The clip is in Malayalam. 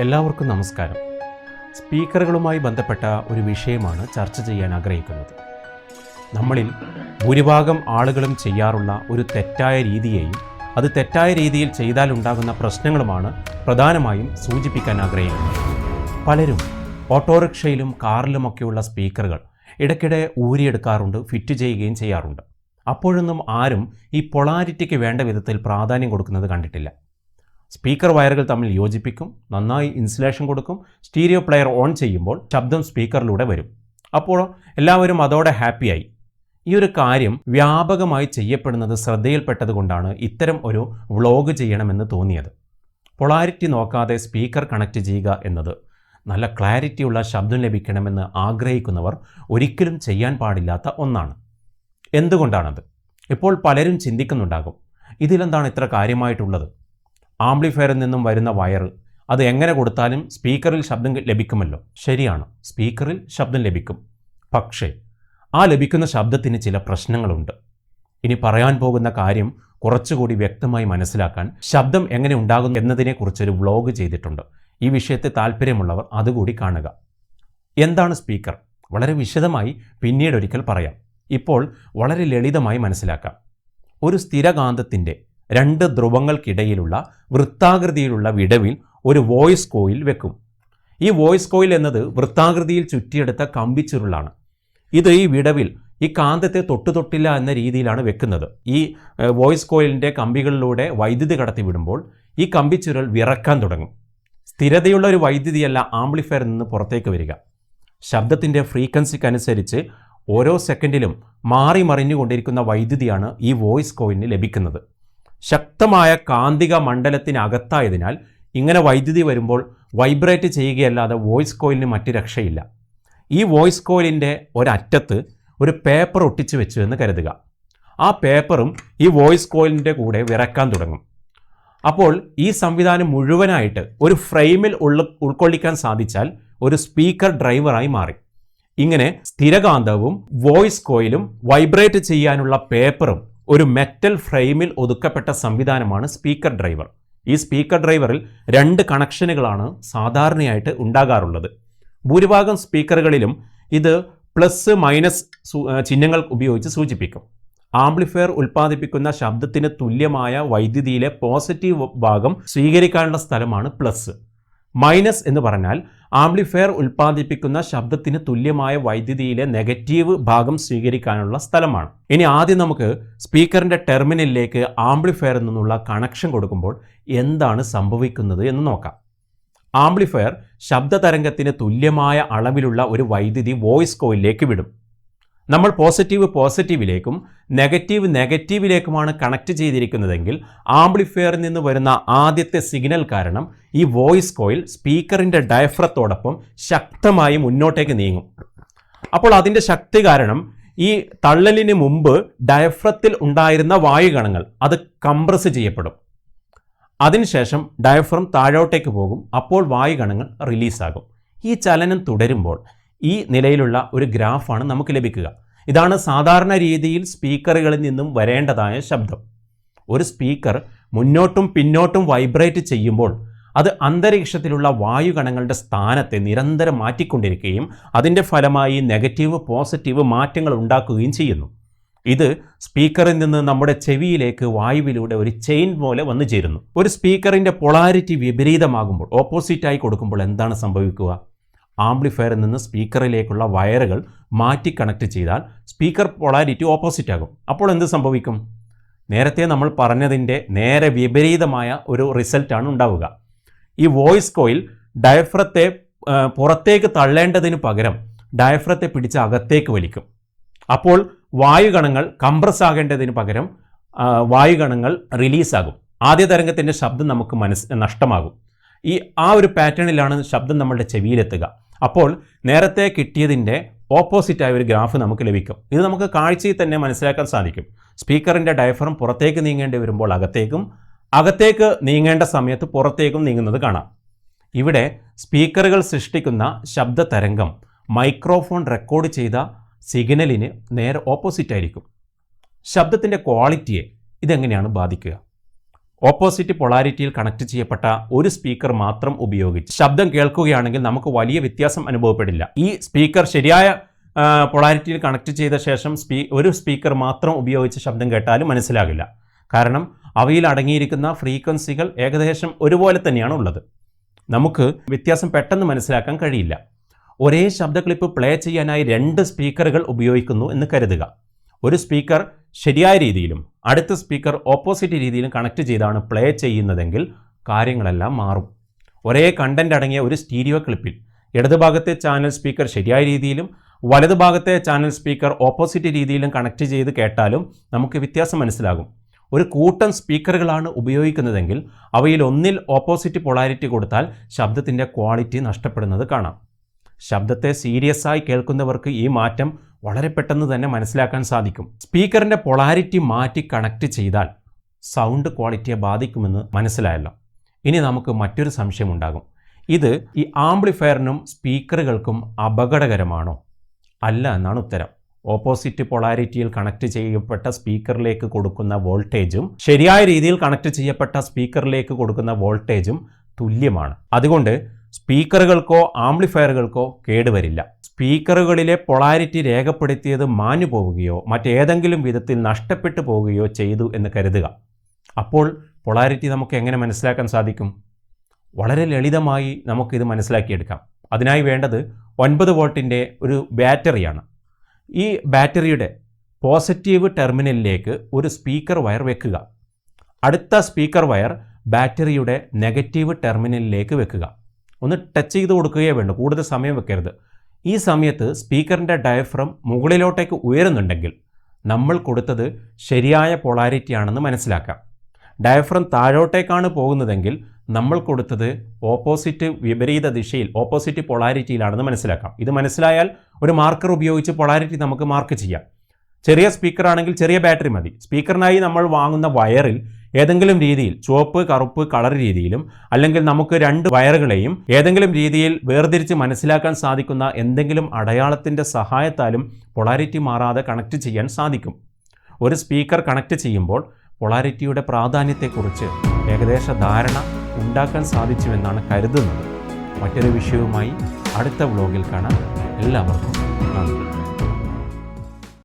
എല്ലാവർക്കും നമസ്കാരം. സ്പീക്കറുകളുമായി ബന്ധപ്പെട്ട ഒരു വിഷയമാണ് ചർച്ച ചെയ്യാൻ ആഗ്രഹിക്കുന്നത്. നമ്മളിൽ ഭൂരിഭാഗം ആളുകളും ചെയ്യാറുള്ള ഒരു തെറ്റായ രീതിയെയും അത് തെറ്റായ രീതിയിൽ ചെയ്താൽ ഉണ്ടാകുന്ന പ്രശ്നങ്ങളുമാണ് പ്രധാനമായും സൂചിപ്പിക്കാൻ ആഗ്രഹിക്കുന്നത്. പലരും ഓട്ടോറിക്ഷയിലും കാറിലുമൊക്കെയുള്ള സ്പീക്കറുകൾ ഇടയ്ക്കിടെ ഊരിയെടുക്കാറുണ്ട് ഫിറ്റ് ചെയ്യുകയും ചെയ്യാറുണ്ട്. അപ്പോഴൊന്നും ആരും ഈ പൊളാരിറ്റിക്ക് വേണ്ട വിധത്തിൽ പ്രാധാന്യം കൊടുക്കുന്നത് കണ്ടിട്ടില്ല. സ്പീക്കർ വയറുകൾ തമ്മിൽ യോജിപ്പിക്കും നന്നായി ഇൻസുലേഷൻ കൊടുക്കും സ്റ്റീരിയോ പ്ലെയർ ഓൺ ചെയ്യുമ്പോൾ ശബ്ദം സ്പീക്കറിലൂടെ വരും. അപ്പോൾ എല്ലാവരും അതോടെ ഹാപ്പിയായി. ഈ ഒരു കാര്യം വ്യാപകമായി ചെയ്യപ്പെടുന്നത് ശ്രദ്ധയിൽപ്പെട്ടതുകൊണ്ടാണ് ഇത്തരം ഒരു വ്ളോഗ് ചെയ്യണമെന്ന് തോന്നിയത്. പൊളാരിറ്റി നോക്കാതെ സ്പീക്കർ കണക്ട് ചെയ്യുക എന്നത് നല്ല ക്ലാരിറ്റിയുള്ള ശബ്ദം ലഭിക്കണമെന്ന് ആഗ്രഹിക്കുന്നവർ ഒരിക്കലും ചെയ്യാൻ പാടില്ലാത്ത ഒന്നാണ്. എന്തുകൊണ്ടാണത്? ഇപ്പോൾ പലരും ചിന്തിക്കുന്നുണ്ടാകും ഇതിലെന്താണ് ഇത്ര കാര്യമായിട്ടുള്ളത്? ആംപ്ലിഫയറിൽ നിന്നും വരുന്ന വയർ അത് എങ്ങനെ കൊടുത്താലും സ്പീക്കറിൽ ശബ്ദം ലഭിക്കുമല്ലോ. ശരിയാണ് സ്പീക്കറിൽ ശബ്ദം ലഭിക്കും. പക്ഷേ ആ ലഭിക്കുന്ന ശബ്ദത്തിന് ചില പ്രശ്നങ്ങളുണ്ട്. ഇനി പറയാൻ പോകുന്ന കാര്യം കുറച്ചുകൂടി വ്യക്തമായി മനസ്സിലാക്കാൻ ശബ്ദം എങ്ങനെ ഉണ്ടാകുന്നു എന്നതിനെക്കുറിച്ചൊരു വ്ളോഗ് ചെയ്തിട്ടുണ്ട്. ഈ വിഷയത്തെ താല്പര്യമുള്ളവർ അതുകൂടി കാണുക. എന്താണ് സ്പീക്കർ? വളരെ വിശദമായി പിന്നീട് ഒരിക്കൽ പറയാം. ഇപ്പോൾ വളരെ ലളിതമായി മനസ്സിലാക്കാം. ഒരു സ്ഥിരകാന്തത്തിന്റെ രണ്ട് ധ്രുവങ്ങൾക്കിടയിലുള്ള വൃത്താകൃതിയിലുള്ള വിടവിൽ ഒരു വോയിസ് കോയിൽ വെക്കും. ഈ വോയിസ് കോയിൽ എന്നത് വൃത്താകൃതിയിൽ ചുറ്റിയെടുത്ത കമ്പിച്ചുരുളാണ് ഇത് ഈ വിടവിൽ ഈ കാന്തത്തെ തൊട്ടു തൊട്ടില്ല എന്ന രീതിയിലാണ് വെക്കുന്നത്. ഈ വോയിസ് കോയിലിന്റെ കമ്പികളിലൂടെ വൈദ്യുതി കടത്തി വിടുമ്പോൾ ഈ കമ്പിച്ചുരുൾ വിറക്കാൻ തുടങ്ങും. സ്ഥിരതയുള്ള ഒരു വൈദ്യുതിയല്ല ആംപ്ലിഫയറിൽ നിന്ന് പുറത്തേക്ക് വരിക. ശബ്ദത്തിന്റെ ഫ്രീക്വൻസിക്കനുസരിച്ച് ഓരോ സെക്കൻഡിലും മാറി മറിഞ്ഞുകൊണ്ടിരിക്കുന്ന വൈദ്യുതിയാണ് ഈ വോയിസ് കോയിലിന് ലഭിക്കുന്നത്. ശക്തമായ കാന്തിക മണ്ഡലത്തിനകത്തായതിനാൽ ഇങ്ങനെ വൈദ്യുതി വരുമ്പോൾ വൈബ്രേറ്റ് ചെയ്യുകയല്ലാതെ വോയിസ് കോയിലിന് മറ്റ് രക്ഷയില്ല. ഈ വോയിസ് കോയിലിന്റെ ഒരറ്റത്ത് ഒരു പേപ്പർ ഒട്ടിച്ചു വെച്ചു എന്ന് കരുതുക. ആ പേപ്പറും ഈ വോയിസ് കോയിലിന്റെ കൂടെ വിറക്കാൻ തുടങ്ങും. അപ്പോൾ ഈ സംവിധാനം മുഴുവനായിട്ട് ഒരു ഫ്രെയിമിൽ ഉള്ള ഉൾക്കൊള്ളിക്കാൻ സാധിച്ചാൽ ഒരു സ്പീക്കർ ഡ്രൈവറായി മാറി. ഇങ്ങനെ സ്ഥിരകാന്തവും വോയിസ് കോയിലും വൈബ്രേറ്റ് ചെയ്യാനുള്ള പേപ്പറും ഒരു മെറ്റൽ ഫ്രെയിമിൽ ഒതുക്കപ്പെട്ട സംവിധാനമാണ് സ്പീക്കർ ഡ്രൈവർ ഈ സ്പീക്കർ ഡ്രൈവറിൽ രണ്ട് കണക്ഷനുകളാണ് സാധാരണയായിട്ട് ഉണ്ടാകാറുള്ളത്. ഭൂരിഭാഗം സ്പീക്കറുകളിലും ഇത് പ്ലസ് മൈനസ് ചിഹ്നങ്ങൾ ഉപയോഗിച്ച് സൂചിപ്പിക്കും. ആംപ്ലിഫയർ ഉൽപ്പാദിപ്പിക്കുന്ന ശബ്ദത്തിന് തുല്യമായ വൈദ്യുതിയിലെ പോസിറ്റീവ് ഭാഗം സ്വീകരിക്കാനുള്ള സ്ഥലമാണ് പ്ലസ് മൈനസ് എന്ന് പറഞ്ഞാൽ ആംപ്ലിഫയർ ഉൽപ്പാദിപ്പിക്കുന്ന ശബ്ദത്തിന് തുല്യമായ വൈദ്യുതിയിലെ നെഗറ്റീവ് ഭാഗം സ്വീകരിക്കാനുള്ള സ്ഥലമാണ്. ഇനി ആദ്യം നമുക്ക് സ്പീക്കറിന്റെ ടെർമിനലിലേക്ക് ആംപ്ലിഫയറിൽ നിന്നുള്ള കണക്ഷൻ കൊടുക്കുമ്പോൾ എന്താണ് സംഭവിക്കുന്നത് എന്ന് നോക്കാം. ആംപ്ലിഫയർ ശബ്ദതരംഗത്തിന് തുല്യമായ അളവിലുള്ള ഒരു വൈദ്യുതി വോയിസ് കോയിലേക്ക് വിടും. നമ്മൾ പോസിറ്റീവ് പോസിറ്റീവിലേക്കും നെഗറ്റീവ് നെഗറ്റീവിലേക്കുമാണ് കണക്ട് ചെയ്തിരിക്കുന്നതെങ്കിൽ ആംപ്ലിഫയറിൽ നിന്ന് വരുന്ന ആദ്യത്തെ സിഗ്നൽ കാരണം ഈ വോയിസ് കോയിൽ സ്പീക്കറിന്റെ ഡയഫ്രത്തോടൊപ്പം ശക്തമായി മുന്നോട്ടേക്ക് നീങ്ങും. അപ്പോൾ അതിന്റെ ശക്തി കാരണം ഈ തള്ളലിന് മുമ്പ് ഡയഫ്രത്തിൽ ഉണ്ടായിരുന്ന വായുകണങ്ങൾ അത് കംപ്രസ് ചെയ്യപ്പെടും. അതിനുശേഷം ഡയഫ്രം താഴോട്ടേക്ക് പോകും. അപ്പോൾ വായുകണങ്ങൾ റിലീസാകും ഈ ചലനം തുടരുമ്പോൾ ഈ നിലയിലുള്ള ഒരു ഗ്രാഫാണ് നമുക്ക് ലഭിക്കുക. ഇതാണ് സാധാരണ രീതിയിൽ സ്പീക്കറുകളിൽ നിന്നും വരേണ്ടതായ ശബ്ദം. ഒരു സ്പീക്കർ മുന്നോട്ടും പിന്നോട്ടും വൈബ്രേറ്റ് ചെയ്യുമ്പോൾ അത് അന്തരീക്ഷത്തിലുള്ള വായുകണങ്ങളുടെ സ്ഥാനത്തെ നിരന്തരം മാറ്റിക്കൊണ്ടിരിക്കുകയും അതിന്റെ ഫലമായി നെഗറ്റീവ് പോസിറ്റീവ് മാറ്റങ്ങൾ ഉണ്ടാക്കുകയും ചെയ്യുന്നു. ഇത് സ്പീക്കറിൽ നിന്ന് നമ്മുടെ ചെവിയിലേക്ക് വായുവിലൂടെ ഒരു ചെയിൻ പോലെ വന്നു ചേരുന്നു. ഒരു സ്പീക്കറിന്റെ പൊളാരിറ്റി വിപരീതമാകുമ്പോൾ ഓപ്പോസിറ്റായി കൊടുക്കുമ്പോൾ എന്താണ് സംഭവിക്കുക? ആംപ്ലിഫയറിൽ നിന്ന് സ്പീക്കറിലേക്കുള്ള വയറുകൾ മാറ്റി കണക്ട് ചെയ്താൽ സ്പീക്കർ പൊളാരിറ്റി ഓപ്പോസിറ്റ് ആകും. അപ്പോൾ എന്ത് സംഭവിക്കും? നേരത്തെ നമ്മൾ പറഞ്ഞതിന്റെ നേരെ വിപരീതമായ ഒരു റിസൾട്ടാണ് ഉണ്ടാവുക. ഈ വോയിസ് കോയിൽ ഡയഫ്രത്തെ പുറത്തേക്ക് തള്ളേണ്ടതിന് പകരം ഡയഫ്രത്തെ പിടിച്ച് അകത്തേക്ക് വലിക്കും. അപ്പോൾ വായുഗണങ്ങൾ കംപ്രസ് ആകേണ്ടതിന് പകരം വായുഗണങ്ങൾ റിലീസാകും. ആദ്യ തരംഗത്തിന്റെ ശബ്ദം നമുക്ക് മനസ് നഷ്ടമാകും. ഈ ആ ഒരു പാറ്റേണിലാണ് ശബ്ദം നമ്മളുടെ ചെവിയിലെത്തുക. അപ്പോൾ നേരത്തെ കിട്ടിയതിന്റെ ഓപ്പോസിറ്റായ ഒരു ഗ്രാഫ് നമുക്ക് ലഭിക്കും. ഇത് നമുക്ക് കാഴ്ചയിൽ തന്നെ മനസ്സിലാക്കാൻ സാധിക്കും. സ്പീക്കറിന്റെ ഡയഫ്രം പുറത്തേക്ക് നീങ്ങേണ്ടി വരുമ്പോൾ അകത്തേക്കും അകത്തേക്ക് നീങ്ങേണ്ട സമയത്ത് പുറത്തേക്കും നീങ്ങുന്നത് കാണാം. ഇവിടെ സ്പീക്കറുകൾ സൃഷ്ടിക്കുന്ന ശബ്ദ തരംഗം മൈക്രോഫോൺ റെക്കോർഡ് ചെയ്ത സിഗ്നലിന് നേരെ ഓപ്പോസിറ്റ് ആയിരിക്കും ശബ്ദത്തിന്റെ ക്വാളിറ്റിയെ ഇതെങ്ങനെയാണ് ബാധിക്കുക? ഓപ്പോസിറ്റ് പൊളാരിറ്റിയിൽ കണക്ട് ചെയ്യപ്പെട്ട ഒരു സ്പീക്കർ മാത്രം ഉപയോഗിച്ച്. ശബ്ദം കേൾക്കുകയാണെങ്കിൽ നമുക്ക് വലിയ വ്യത്യാസം അനുഭവപ്പെടില്ല. ഈ സ്പീക്കർ ശരിയായ പൊളാരിറ്റിയിൽ കണക്ട് ചെയ്ത ശേഷം സ്പീ ഒരു സ്പീക്കർ മാത്രം ഉപയോഗിച്ച് ശബ്ദം കേട്ടാലും മനസ്സിലാകില്ല. കാരണം അവയിൽ അടങ്ങിയിരിക്കുന്ന ഫ്രീക്വൻസികൾ ഏകദേശം ഒരുപോലെ തന്നെയാണ് ഉള്ളത്. നമുക്ക് വ്യത്യാസം പെട്ടെന്ന് മനസ്സിലാക്കാൻ കഴിയില്ല. ഒരേ ശബ്ദ ക്ലിപ്പ് പ്ലേ ചെയ്യാനായി രണ്ട് സ്പീക്കറുകൾ ഉപയോഗിക്കുന്നു എന്ന് കരുതുക. ഒരു സ്പീക്കർ ശരിയായ രീതിയിലും അടുത്ത സ്പീക്കർ ഓപ്പോസിറ്റ് രീതിയിലും കണക്ട് ചെയ്താണ് പ്ലേ ചെയ്യുന്നതെങ്കിൽ കാര്യങ്ങളെല്ലാം മാറും. ഒരേ കണ്ടന്റ് അടങ്ങിയ ഒരു സ്റ്റീരിയോ ക്ലിപ്പിൽ ഇടതുഭാഗത്തെ ചാനൽ സ്പീക്കർ ശരിയായ രീതിയിലും വലതുഭാഗത്തെ ചാനൽ സ്പീക്കർ ഓപ്പോസിറ്റ് രീതിയിലും കണക്ട് ചെയ്ത് കേട്ടാലും നമുക്ക് വ്യത്യാസം മനസ്സിലാകും. ഒരു കൂട്ടം സ്പീക്കറുകളാണ് ഉപയോഗിക്കുന്നതെങ്കിൽ അവയിൽ ഒന്നിൽ ഓപ്പോസിറ്റ് പൊളാരിറ്റി കൊടുത്താൽ ശബ്ദത്തിന്റെ ക്വാളിറ്റി നഷ്ടപ്പെടുന്നത് കാണാം. ശബ്ദത്തെ സീരിയസ് ആയി കേൾക്കുന്നവർക്ക് ഈ മാറ്റം വളരെ പെട്ടെന്ന് തന്നെ മനസ്സിലാക്കാൻ സാധിക്കും. സ്പീക്കറിന്റെ പൊളാരിറ്റി മാറ്റി കണക്ട് ചെയ്താൽ സൗണ്ട് ക്വാളിറ്റിയെ ബാധിക്കുമെന്ന് മനസ്സിലായല്ലോ. ഇനി നമുക്ക് മറ്റൊരു സംശയം ഉണ്ടാകും. ഇത് ഈ ആംപ്ലിഫയറിനും സ്പീക്കറുകൾക്കും അപകടകരമാണോ? അല്ല എന്നാണ് ഉത്തരം. ഓപ്പോസിറ്റ് പൊളാരിറ്റിയിൽ കണക്ട് ചെയ്യപ്പെട്ട സ്പീക്കറിലേക്ക് കൊടുക്കുന്ന വോൾട്ടേജും ശരിയായ രീതിയിൽ കണക്ട് ചെയ്യപ്പെട്ട സ്പീക്കറിലേക്ക് കൊടുക്കുന്ന വോൾട്ടേജും തുല്യമാണ്. അതുകൊണ്ട് സ്പീക്കറുകൾക്കോ ആംപ്ലിഫയറുകൾക്കോ കേടുവരില്ല. സ്പീക്കറുകളിലെ പൊളാരിറ്റി രേഖപ്പെടുത്തിയത് മാഞ്ഞു പോവുകയോ മറ്റേതെങ്കിലും വിധത്തിൽ നഷ്ടപ്പെട്ടു പോവുകയോ ചെയ്തു എന്ന് കരുതുക. അപ്പോൾ പൊളാരിറ്റി നമുക്ക് എങ്ങനെ മനസ്സിലാക്കാൻ സാധിക്കും? വളരെ ലളിതമായി നമുക്കിത് മനസ്സിലാക്കിയെടുക്കാം. അതിനായി വേണ്ടത് ഒൻപത് വോൾട്ടിന്റെ ഒരു ബാറ്ററിയാണ്. ഈ ബാറ്ററിയുടെ പോസിറ്റീവ് ടെർമിനലിലേക്ക് ഒരു സ്പീക്കർ വയർ വെക്കുക. അടുത്ത സ്പീക്കർ വയർ ബാറ്ററിയുടെ നെഗറ്റീവ് ടെർമിനലിലേക്ക് വെക്കുക. ഒന്ന് ടച്ച് ചെയ്ത് കൊടുക്കുകയേ വേണ്ടൂ. കൂടുതൽ സമയം വെക്കരുത്. ഈ സമയത്ത് സ്പീക്കറിന്റെ ഡയഫ്രം മുകളിലോട്ടേക്ക് ഉയരുന്നുണ്ടെങ്കിൽ നമ്മൾ കൊടുത്തത് ശരിയായ പൊളാരിറ്റി ആണെന്ന് മനസ്സിലാക്കാം. ഡയഫ്രം താഴോട്ടേക്കാണ് പോകുന്നതെങ്കിൽ നമ്മൾ കൊടുത്തത് ഓപ്പോസിറ്റ് വിപരീത ദിശയിൽ ഓപ്പോസിറ്റ് പൊളാരിറ്റിയിലാണെന്ന് മനസ്സിലാക്കാം. ഇത് മനസ്സിലായാൽ ഒരു മാർക്കർ ഉപയോഗിച്ച് പൊളാരിറ്റി നമുക്ക് മാർക്ക് ചെയ്യാം. ചെറിയ സ്പീക്കർ ആണെങ്കിൽ ചെറിയ ബാറ്ററി മതി. സ്പീക്കറിനായി നമ്മൾ വാങ്ങുന്ന വയറിൽ ഏതെങ്കിലും രീതിയിൽ ചുവപ്പ് കറുപ്പ് കളർ രീതിയിലും അല്ലെങ്കിൽ നമുക്ക് രണ്ട് വയറുകളെയും ഏതെങ്കിലും രീതിയിൽ വേർതിരിച്ച് മനസ്സിലാക്കാൻ സാധിക്കുന്ന എന്തെങ്കിലും അടയാളത്തിന്റെ സഹായത്താലും പൊളാരിറ്റി മാറാതെ കണക്ട് ചെയ്യാൻ സാധിക്കും. ഒരു സ്പീക്കർ കണക്ട് ചെയ്യുമ്പോൾ പൊളാരിറ്റിയുടെ പ്രാധാന്യത്തെക്കുറിച്ച് ഏകദേശ ധാരണ ഉണ്ടാക്കാൻ സാധിച്ചുവെന്നാണ് കരുതുന്നത്. മറ്റൊരു വിഷയവുമായി അടുത്ത വ്ലോഗിൽ കാണാം. എല്ലാവർക്കും നന്ദി.